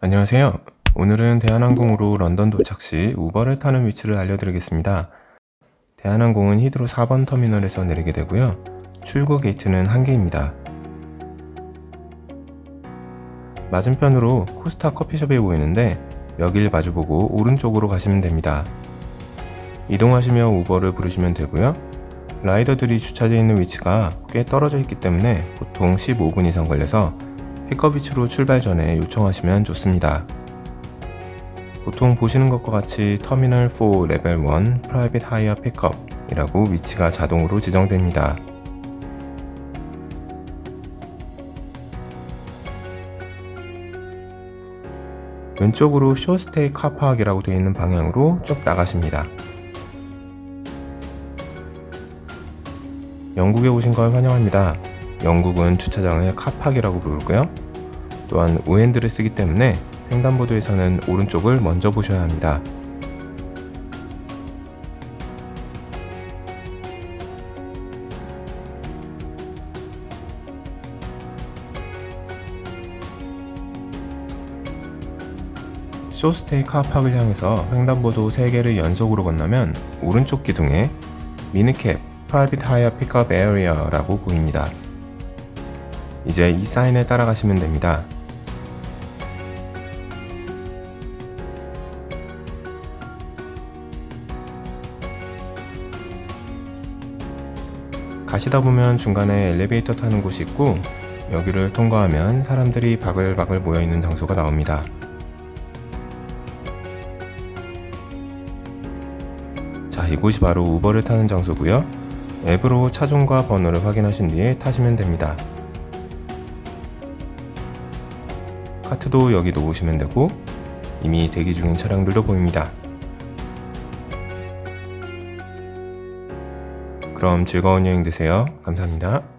안녕하세요. 오늘은 대한항공으로 런던 도착 시 우버를 타는 위치를 알려드리겠습니다. 대한항공은 히드로 4번 터미널에서 내리게 되고요. 출구 게이트는 한 개입니다. 맞은편으로 코스타 커피숍이 보이는데 여길 마주보고 오른쪽으로 가시면 됩니다. 이동하시며 우버를 부르시면 되고요. 라이더들이 주차되어 있는 위치가 꽤 떨어져 있기 때문에 보통 15분 이상 걸려서 위치로 출발 전에 요청하시면 좋습니다. 보통 보시는 것과 같이 터미널 4 레벨 1 프라이빗 하이어 픽업이라고 위치가 자동으로 지정됩니다. 왼쪽으로 쇼스테이 카파학이라고 되어 있는 방향으로 쭉 나가십니다. 영국에 오신 걸 환영합니다. 영국은 주차장을 카팍이라고 부르고요. 또한 우핸드를 쓰기 때문에 횡단보도에서는 오른쪽을 먼저 보셔야 합니다. 쇼스테이 카팍을 향해서 횡단보도 3개를 연속으로 건너면 오른쪽 기둥에 미니캡 프라이빗 하이어 픽업 에어리어라고 보입니다. 이제 이 사인을 따라가시면 됩니다. 가시다 보면 중간에 엘리베이터 타는 곳이 있고 여기를 통과하면 사람들이 바글바글 모여 있는 장소가 나옵니다. 자, 이곳이 바로 우버를 타는 장소고요. 앱으로 차종과 번호를 확인하신 뒤에 타시면 됩니다. 카트도 여기 놓으시면 되고 이미 대기 중인 차량들도 보입니다. 그럼 즐거운 여행 되세요. 감사합니다.